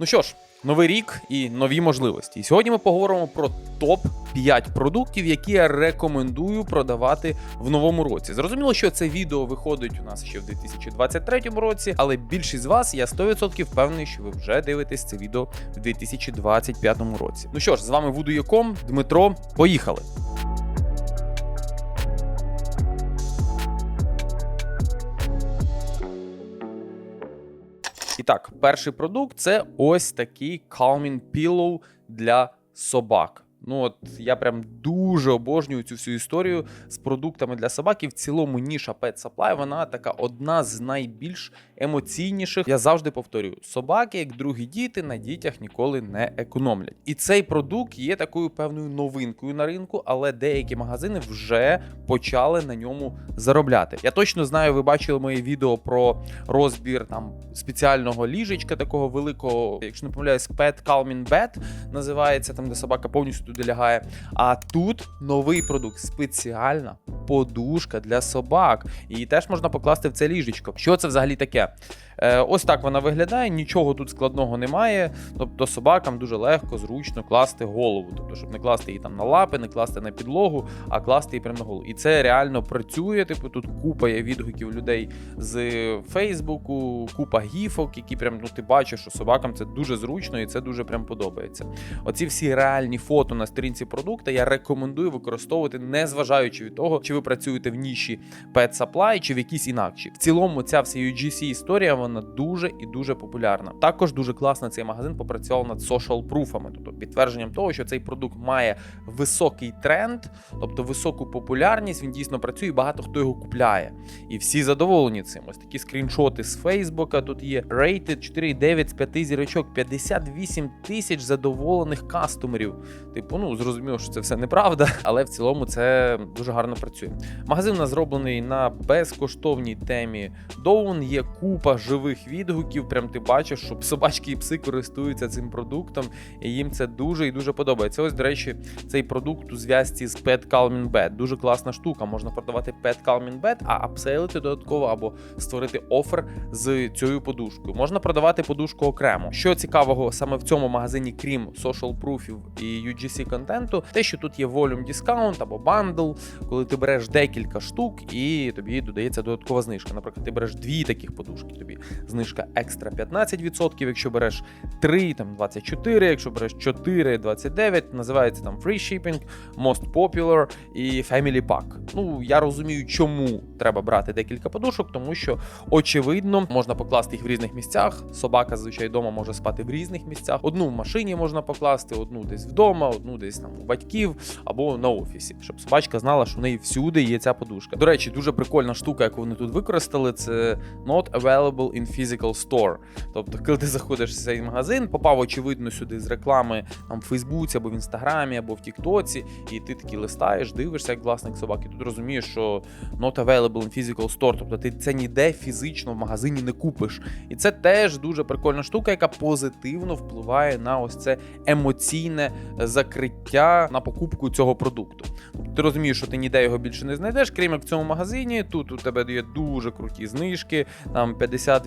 Ну що ж, новий рік і нові можливості. Сьогодні ми поговоримо про топ 5 продуктів, які я рекомендую продавати в новому році. Зрозуміло, що це відео виходить у нас ще в 2023 році, але більшість з вас я 100% впевнений, що ви вже дивитесь це відео в 2025 році. Ну що ж, з вами Вудуєком, Дмитро. Поїхали! Так, перший продукт це ось такий Calming Pillow для собак. Ну от я прям дуже обожнюю цю всю історію з продуктами для собак. І в цілому ніша Pet Supply, вона така одна з найбільш емоційніших. Я завжди повторюю: собаки, як другі діти, на дітях ніколи не економлять. І цей продукт є такою певною новинкою на ринку, але деякі магазини вже почали на ньому заробляти. Я точно знаю, ви бачили моє відео про розбір там спеціального ліжечка, такого великого, якщо не помиляюсь, Pet Calming Bed називається там, де собака повністю туди лягає. А тут новий продукт, спеціальна подушка для собак. Її теж можна покласти в це ліжечко. Що це взагалі таке? Е, ось так вона виглядає, нічого тут складного немає. Тобто собакам дуже легко, зручно класти голову. Тобто, щоб не класти її там на лапи, не класти на підлогу, а класти її прямо на голову. І це реально працює. Типу, тут купа є відгуків людей з Фейсбуку, купа гіфок, які прям ну ти бачиш, що собакам це дуже зручно і це дуже прям подобається. Оці всі реальні фото на сторінці продукту я рекомендую використовувати, не зважаючи від того, чи ви працюєте в ніші Pet Supply, чи в якійсь інакшій. В цілому, ця вся UGC історія вона дуже і дуже популярна. Також дуже класно цей магазин попрацював над social пруфами, тобто підтвердженням того, що цей продукт має високий тренд, тобто високу популярність. Він дійсно працює, і багато хто його купляє. І всі задоволені цим. Ось такі скріншоти з Фейсбука. Тут є Rated 4,9 з 5 зірочок, 58 тисяч задоволених кастомерів. Типу, ну зрозуміло, що це все неправда, але в цілому це дуже гарно працює. Магазин у нас зроблений на безкоштовній темі Доун. Є купа живих відгуків. Прям ти бачиш, що собачки і пси користуються цим продуктом, і їм це дуже і дуже подобається. Ось, до речі, цей продукт у зв'язці з Pet Calming Bed. Дуже класна штука. Можна продавати Pet Calming Bed, а апсейлити додатково або створити офер з цією подушкою. Можна продавати подушку окремо. Що цікавого саме в цьому магазині, крім social пруфів і UGC контенту, те, що тут є volume discount або бандл, коли ти береш декілька штук і тобі додається додаткова знижка. Наприклад, ти береш дві таких подушки, тобі знижка екстра 15%, якщо береш 3, там 24, якщо береш 4, 29, називається там free shipping, most popular і family pack. Ну, я розумію, чому треба брати декілька подушок, тому що очевидно можна покласти їх в різних місцях. Собака зазвичай вдома може спати в різних місцях. Одну в машині можна покласти, одну десь вдома, одну десь там у батьків або на офісі, щоб собачка знала, що в неї всюди є ця подушка. До речі, дуже прикольна штука, яку вони тут використали, це not available in physical store. Тобто, коли ти заходиш в цей магазин, попав очевидно сюди з реклами там в Фейсбуці або в інстаграмі, або в Тіктоці, і ти такі листаєш, дивишся як власник собаки. Тут розумієш, що not available in physical store, тобто ти це ніде фізично в магазині не купиш. І це теж дуже прикольна штука, яка позитивно впливає на ось це емоційне закриття на покупку цього продукту. Тобто ти розумієш, що ти ніде його більше не знайдеш, крім як в цьому магазині. Тут у тебе є дуже круті знижки, там 50%,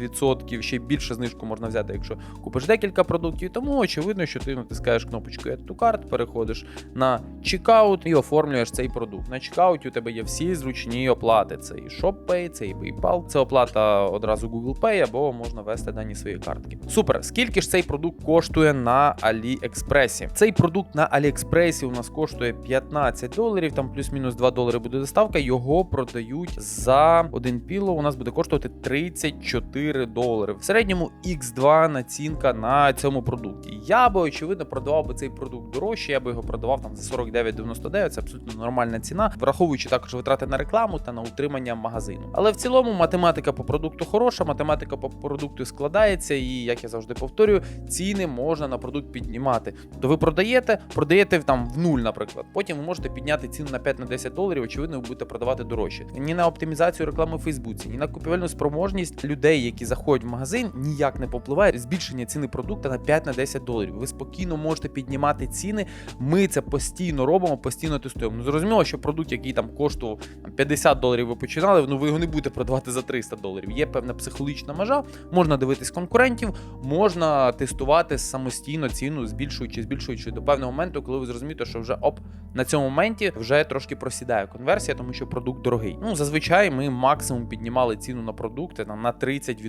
ще більше знижку можна взяти, якщо купиш декілька продуктів. Тому очевидно, що ти натискаєш кнопочку Add to Cart, переходиш на чекаут і оформлюєш цей продукт. На чекауті у тебе є всі зручні оплати. Це і ShopPay, це і PayPal, це оплата одразу Google Pay, або можна ввести дані свої картки. Супер. Скільки ж цей продукт коштує на AliExpress? Цей продукт на AliExpress у нас коштує 15 доларів, там плюс-мінус 2 долари буде доставка. Його продають за один піло. У нас буде коштувати 34 долари. В середньому X2 націнка на цьому продукті. Я би очевидно продавав би цей продукт дорожче. Я би його продавав там за 49,99. Це абсолютно нормальна ціна, враховуючи також витрати на рекламу та на утримання магазину. Але в цілому математика по продукту хороша, математика по продукту складається, і як я завжди повторюю, ціни можна на продукт піднімати. То ви продаєте, продаєте там в нуль, наприклад. Потім ви можете підняти ціну на 5 на 10 доларів. Очевидно, ви будете продавати дорожче. Ні на оптимізацію реклами в Фейсбуці, ні на купівельну спроможність людей, які заходять в магазин, ніяк не попливає збільшення ціни продукту на 5-10 доларів. Ви спокійно можете піднімати ціни. Ми це постійно робимо, постійно тестуємо. Ну зрозуміло, що продукт, який там коштував 50 доларів, ви починали, ну ви його не будете продавати за 300 доларів. Є певна психологічна межа, можна дивитись конкурентів, можна тестувати самостійно ціну, збільшуючи, збільшуючи до певного моменту, коли ви зрозумієте, що вже оп, на цьому моменті вже трошки просідає конверсія, тому що продукт дорогий. Ну зазвичай ми максимум піднімали ціну на продукти там, на 30%.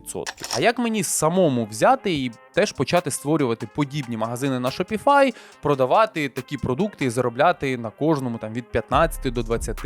А як мені самому взяти і теж почати створювати подібні магазини на Shopify, продавати такі продукти і заробляти на кожному там від 15 до 20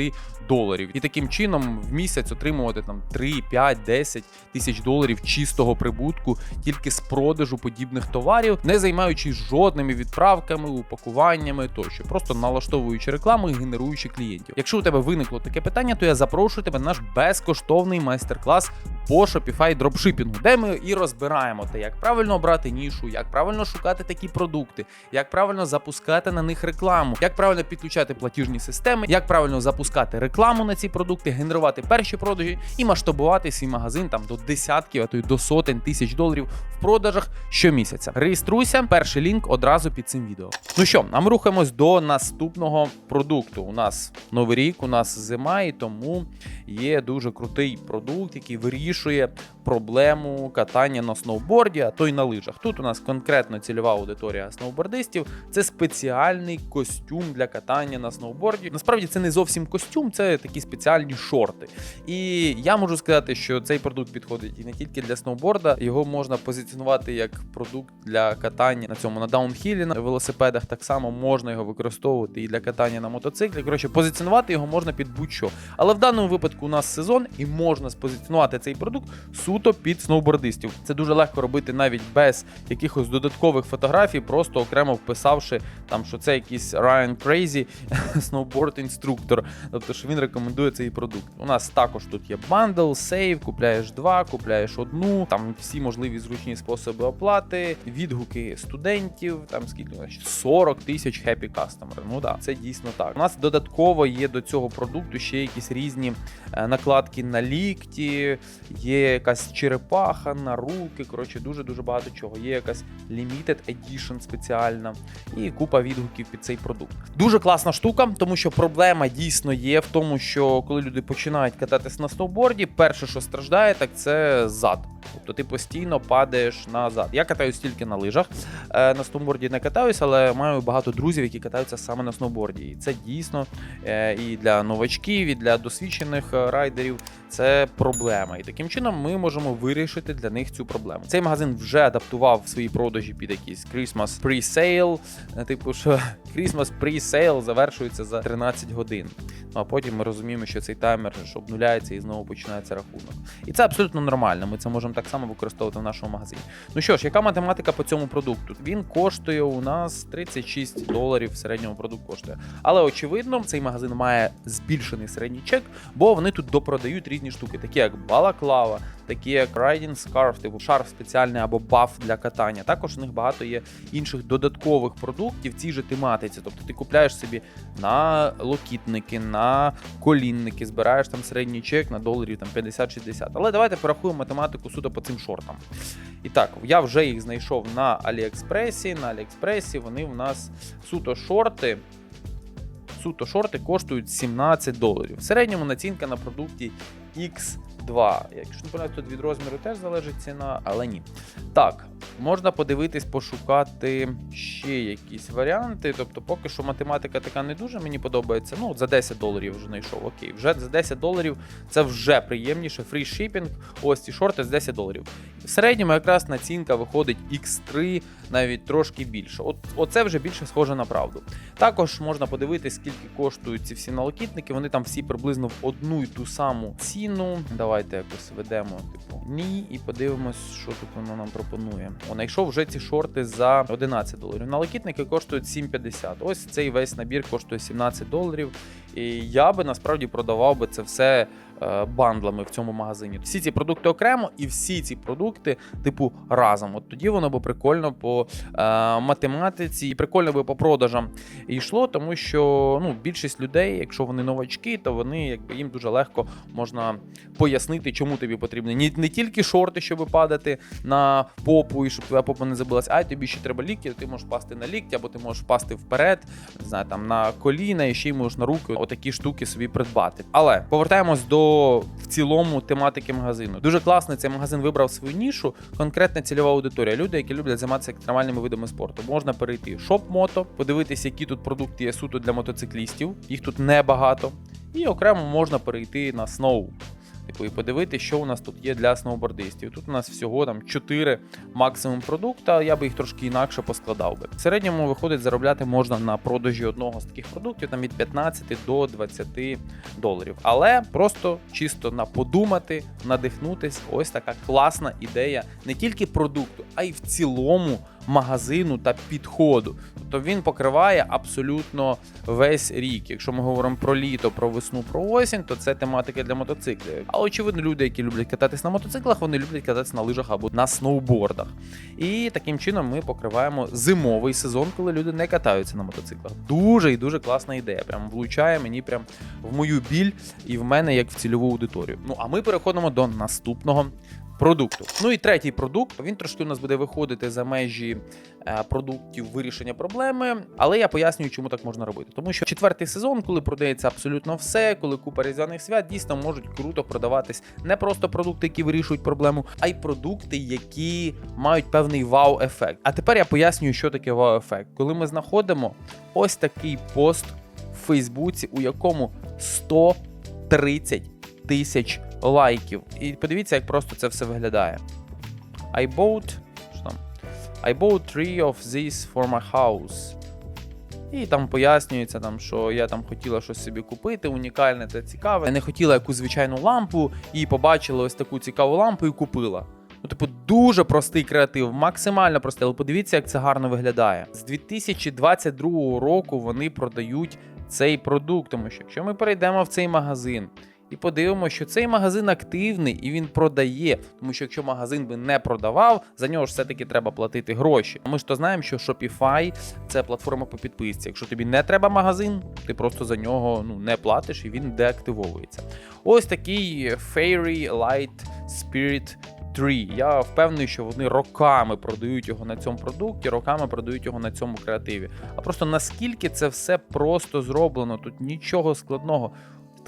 доларів, і таким чином в місяць отримувати там 3, 5, 10 тисяч доларів чистого прибутку тільки з продажу подібних товарів, не займаючись жодними відправками, упакуваннями тощо, просто налаштовуючи рекламу і генеруючи клієнтів. Якщо у тебе виникло таке питання, то я запрошую тебе на наш безкоштовний майстер-клас по Shopify дропшипінгу, де ми і розбираємо те, як правильно обрати нішу, як правильно шукати такі продукти, як правильно запускати на них рекламу, як правильно підключати платіжні системи, як правильно запускати рекламу на ці продукти, генерувати перші продажі і масштабувати свій магазин там до десятків, а то й до сотень тисяч доларів в продажах щомісяця. Реєструйся, перший лінк одразу під цим відео. Ну що, ми рухаємось до наступного продукту. У нас новий рік, у нас зима, і тому є дуже крутий продукт, який вирішує проблему катання на сноуборді, а то й на лижах. Тут у нас конкретно цільова аудиторія сноубордистів. Це спеціальний костюм для катання на сноуборді. Насправді це не зовсім костюм, це такі спеціальні шорти. І я можу сказати, що цей продукт підходить і не тільки для сноуборда, його можна позиціонувати як продукт для катання на цьому на даунхілі на велосипедах. Так само можна його використовувати і для катання на мотоциклі. Коротше, позиціонувати його можна під будь-що. Але в даному випадку у нас сезон і можна спозиціонувати цей продукт суто під сноубордистів. Це дуже легко робити навіть без якихось додаткових фотографій, просто окремо вписавши там, що це якийсь Ryan Crazy сноуборд інструктор. Тобто, що він рекомендує цей продукт. У нас також тут є бандл, сейв, купляєш два, купляєш одну, там всі можливі зручні способи оплати, відгуки студентів, там скільки у 40 тисяч happy customer. Ну так, це дійсно так. У нас додатково є до цього продукту ще якісь різні е, накладки на лікті, є якась черепаха на руки. Коротше, дуже дуже багато чого. Є якась limited edition спеціальна і купа відгуків під цей продукт. Дуже класна штука, тому що проблема дійсно є в тому, що коли люди починають кататись на сноуборді, перше, що страждає, так це зад. Тобто ти постійно падаєш назад. Я катаюсь тільки на лижах. Е, на сноуборді не катаюсь, але маю багато друзів, які катаються саме на сноуборді. І це дійсно е, і для новачків, і для досвідчених е, райдерів це проблема. І таким чином ми можемо вирішити для них цю проблему. Цей магазин вже адаптував свої продажі під якийсь Christmas pre-sale. Типу, що Christmas pre-sale завершується за 13 годин. Ну а потім ми розуміємо, що цей таймер обнуляється і знову починається рахунок. І це абсолютно нормально. Ми це можемо так само використовувати в нашому магазині. Ну що ж, яка математика по цьому продукту? Він коштує у нас 36 доларів в середньому продукт коштує. Але очевидно, цей магазин має збільшений середній чек, бо вони тут допродають різні штуки, такі як балаклава, такі як Riding Scarf, типу шарф спеціальний або баф для катання. Також у них багато є інших додаткових продуктів в цій же тематиці. Тобто ти купляєш собі на локітники, на колінники, збираєш там середній чек на доларів там 50-60. Але давайте порахуємо математику суто по цим шортам. І так, я вже їх знайшов на Аліекспресі. На Аліекспресі вони в нас суто шорти. Суто шорти коштують 17 доларів. В середньому націнка на продукті X2. Якщо не помиляюсь, тут від розміру теж залежить ціна, але ні. Так, можна подивитись, пошукати ще якісь варіанти. Тобто, поки що математика така не дуже мені подобається. Ну, за 10 доларів вже знайшов. Окей, вже за 10 доларів це вже приємніше. Фрі шипінг. Ось ці шорти з 10 доларів. В середньому якраз націнка виходить X3, навіть трошки більше. От оце вже більше схоже на правду. Також можна подивитись, скільки коштують ці всі налокітники. Вони там всі приблизно в одну і ту саму ціну. Давайте якось ведемо, типу, ні, і подивимось, що тут воно нам пропонує. О, знайшов вже ці шорти за 11 доларів. Налокітники коштують 7,50. Ось цей весь набір коштує 17 доларів. І я би насправді продавав би це все е, бандлами в цьому магазині. Всі ці продукти окремо, і всі ці продукти, типу, разом. От тоді воно би прикольно по е, математиці і прикольно би по продажам йшло, тому що ну, більшість людей, якщо вони новачки, то вони якби їм дуже легко можна пояснити, чому тобі потрібні не, не тільки шорти, щоб падати на попу і щоб твоя попа не забилась, а й тобі ще треба лікті. Ти можеш пасти на лікті, або ти можеш пасти вперед, не знаю, там на коліна, і ще й можеш на руки отакі штуки собі придбати. Але повертаємось до в цілому тематики магазину. Дуже класно цей магазин вибрав свою нішу, конкретна цільова аудиторія. Люди, які люблять займатися екстремальними видами спорту. Можна перейти в шоп-мото, подивитися, які тут продукти є суто для мотоциклістів. Їх тут небагато. І окремо можна перейти на сноу. Типу, і подивитися, що у нас тут є для сноубордистів. Тут у нас всього там 4 максимум продукта, я би їх трошки інакше поскладав би. В середньому виходить, заробляти можна на продажі одного з таких продуктів там від 15 до 20 доларів. Але просто чисто на подумати, надихнутись, ось така класна ідея не тільки продукту, а й в цілому магазину та підходу. Тобто він покриває абсолютно весь рік. Якщо ми говоримо про літо, про весну, про осінь, то це тематика для мотоциклів. Але очевидно, люди, які люблять кататись на мотоциклах, вони люблять кататись на лижах або на сноубордах. І таким чином ми покриваємо зимовий сезон, коли люди не катаються на мотоциклах. Дуже і дуже класна ідея. Прям влучає мені прям в мою біль і в мене як в цільову аудиторію. Ну а ми переходимо до наступного. Продукту. Ну і третій продукт. Він трошки у нас буде виходити за межі е, продуктів вирішення проблеми. Але я пояснюю, чому так можна робити. Тому що четвертий сезон, коли продається абсолютно все, коли купа різдвяних свят, дійсно можуть круто продаватись не просто продукти, які вирішують проблему, а й продукти, які мають певний вау-ефект. А тепер я пояснюю, що таке вау-ефект. Коли ми знаходимо ось такий пост в Фейсбуці, у якому 130 тисяч лайків. І подивіться, як просто це все виглядає. I bought. Що там? I bought three of these for my house. І там пояснюється, там, що я там хотіла щось собі купити, унікальне та цікаве. Я не хотіла якусь звичайну лампу, і побачила ось таку цікаву лампу і купила. Ну, типу, дуже простий креатив, максимально простий, але подивіться, як це гарно виглядає. З 2022 року вони продають цей продукт, тому що якщо ми перейдемо в цей магазин і подивимося, що цей магазин активний і він продає. Тому що якщо магазин би не продавав, за нього ж все-таки треба платити гроші. Ми ж то знаємо, що Shopify це платформа по підписці. Якщо тобі не треба магазин, ти просто за нього ну, не платиш і він деактивовується. Ось такий Fairy Light Spirit 3. Я впевнений, що вони роками продають його на цьому продукті, роками продають його на цьому креативі. А просто наскільки це все просто зроблено, тут нічого складного.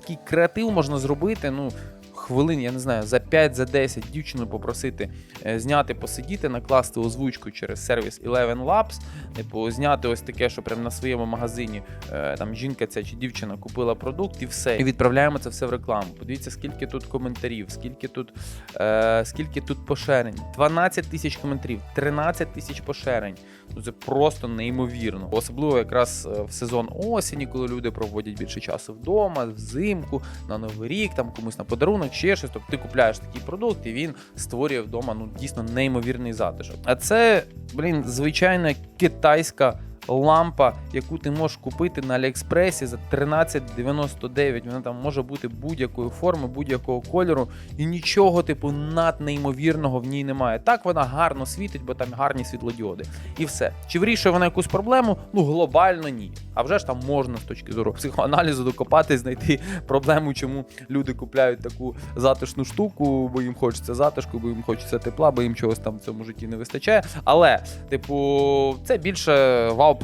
Такий креатив можна зробити, ну. Хвилин, я не знаю, за 5 за 10 дівчину попросити е, зняти, посидіти, накласти озвучку через сервіс Eleven Labs, типу, зняти ось таке, що прямо на своєму магазині е, там жінка ця чи дівчина купила продукт і все. І відправляємо це все в рекламу. Подивіться, скільки тут коментарів, скільки тут, е, скільки тут поширень. 12 тисяч коментарів, 13 тисяч поширень. Ну це просто неймовірно. Особливо якраз е, в сезон осені, коли люди проводять більше часу вдома, взимку, на новий рік, там комусь на подарунок, ще щось. Тобто ти купляєш такий продукт, і він створює вдома ну дійсно неймовірний затишок. А це, блін, звичайна китайська. Лампа, яку ти можеш купити на Аліекспресі за 13,99. Вона там може бути будь-якої форми, будь-якого кольору, і нічого, типу, наднеймовірного в ній немає. Так вона гарно світить, бо там гарні світлодіоди. І все. Чи вирішує вона якусь проблему? Ну, глобально ні. А вже ж там можна з точки зору психоаналізу докопати, знайти проблему, чому люди купляють таку затишну штуку, бо їм хочеться затишку, бо їм хочеться тепла, бо їм чогось там в цьому житті не вистачає. Але, типу, це більше вау-продукт.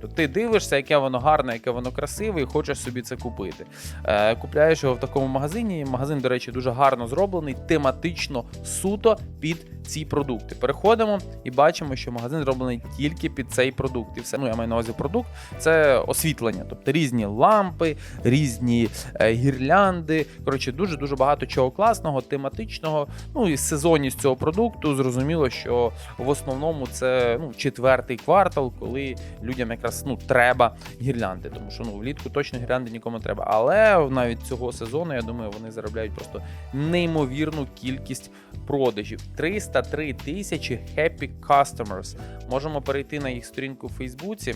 Тобто ти дивишся, яке воно гарне, яке воно красиве, і хочеш собі це купити. Е, Купляєш його в такому магазині. Магазин, до речі, дуже гарно зроблений, тематично суто під ці продукти. Переходимо і бачимо, що магазин зроблений тільки під цей продукт. І все, ну я маю на увазі продукт, це освітлення, тобто різні лампи, різні е, гірлянди. Коротше, дуже дуже багато чого класного, тематичного. Ну і сезонність цього продукту зрозуміло, що в основному це ну, четвертий квартал, коли людям якраз ну треба гірлянди, тому що ну влітку точно гірлянди нікому треба. Але навіть цього сезону я думаю, вони заробляють просто неймовірну кількість продажів. 303 тисячі happy customers. Можемо перейти на їх сторінку в Фейсбуці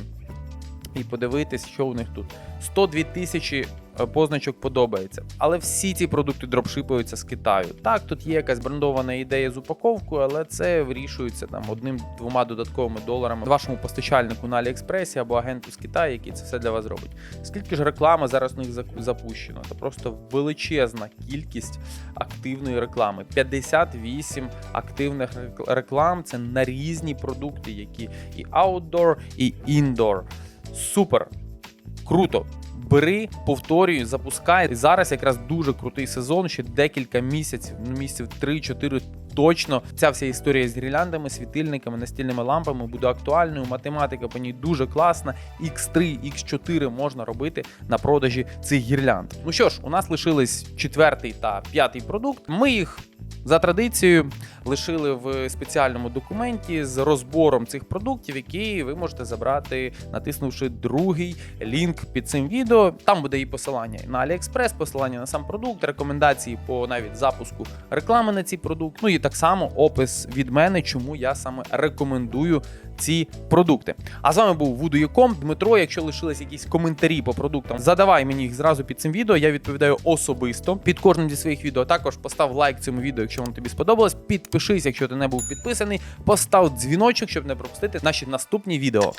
і подивитись, що у них тут. 102 тисячі позначок подобається. Але всі ці продукти дропшипуються з Китаю. Так, тут є якась брендована ідея з упаковкою, але це вирішується там одним-двома додатковими доларами вашому постачальнику на Аліекспресі або агенту з Китаю, який це все для вас зробить. Скільки ж реклами зараз у них запущено? Це просто величезна кількість активної реклами. 58 активних реклам. Це на різні продукти, які і outdoor, і indoor. Супер! Круто! Бери, повторюй, запускай. І зараз якраз дуже крутий сезон, ще декілька місяців, ну місяців 3-4 точно. Ця вся історія з гірляндами, світильниками, настільними лампами буде актуальною. Математика по ній дуже класна. X3, X4 можна робити на продажі цих гірлянд. Ну що ж, у нас лишились четвертий та п'ятий продукт. Ми їх за традицією лишили в спеціальному документі з розбором цих продуктів, які ви можете забрати, натиснувши другий лінк під цим відео. Там буде і посилання на AliExpress, посилання на сам продукт, рекомендації по навіть запуску реклами на ці продукт. Ну і так само опис від мене, чому я саме рекомендую ці продукти. А з вами був Вудуєком. Дмитро. Якщо лишились якісь коментарі по продуктам, задавай мені їх зразу під цим відео. Я відповідаю особисто під кожним зі своїх відео. Також постав лайк цьому відео, якщо воно тобі сподобалось. Підпишись, якщо ти не був підписаний. Постав дзвіночок, щоб не пропустити наші наступні відео.